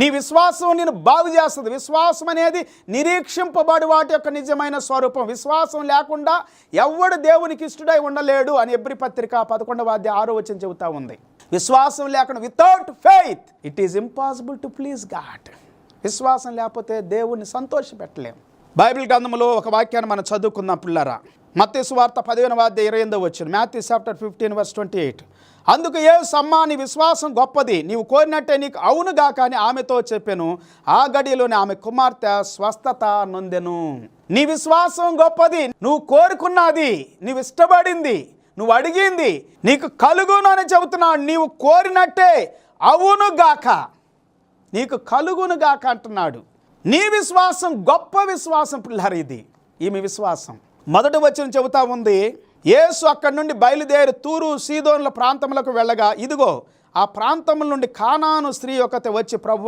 నీ విశ్వాసం నేను బాగు చేస్తుంది. విశ్వాసం అనేది నిరీక్షింపబడి వాటి యొక్క నిజమైన స్వరూపం. విశ్వాసం లేకుండా ఎవడు దేవునికి ఇష్టడై ఉండలేడు అని ఎబ్రి పత్రిక పదకొండవ అధ్యాయ ఆరో వచ్చిన చెబుతా ఉంది. విశ్వాసం లేకుండా without faith it is impossible to please God విశ్వాసం లేకపోతే దేవుణ్ణి సంతోషపెట్టలేము బైబిల్ గ్రంథంలో ఒక వాక్యాన్ని మనం చదువుకుందాం మత్స్సు వార్త పదిహేను వార్త ఇరవై ఎనిమిదో వచ్చింది Matthew chapter fifteen verse twenty eight. అందుకు ఏ సమ్మా నీ విశ్వాసం గొప్పది. నీవు కోరినట్టే నీకు అవునుగా కానీ ఆమెతో చెప్పాను. ఆ గడిలోనే ఆమె కుమార్తె స్వస్థత నొందెను. నీ విశ్వాసం గొప్పది. నువ్వు కోరుకున్నది. నీవు ఇష్టపడింది. నువ్వు అడిగింది. నీకు కలుగును అని చెబుతున్నాడు. నీవు కోరినట్టే అవును గాక. నీకు కలుగును గాక అంటున్నాడు. నీ విశ్వాసం గొప్ప విశ్వాసం పిల్లరు ఇది. ఈమె విశ్వాసం. మొదటి వచ్చిన చెబుతా ఉంది యేసు అక్కడి నుండి బయలుదేరి తూరు సీదోన్ల ప్రాంతములకు వెళ్ళగా ఇదిగో ఆ ప్రాంతముల నుండి కానాను స్త్రీ ఒకతే వచ్చి ప్రభు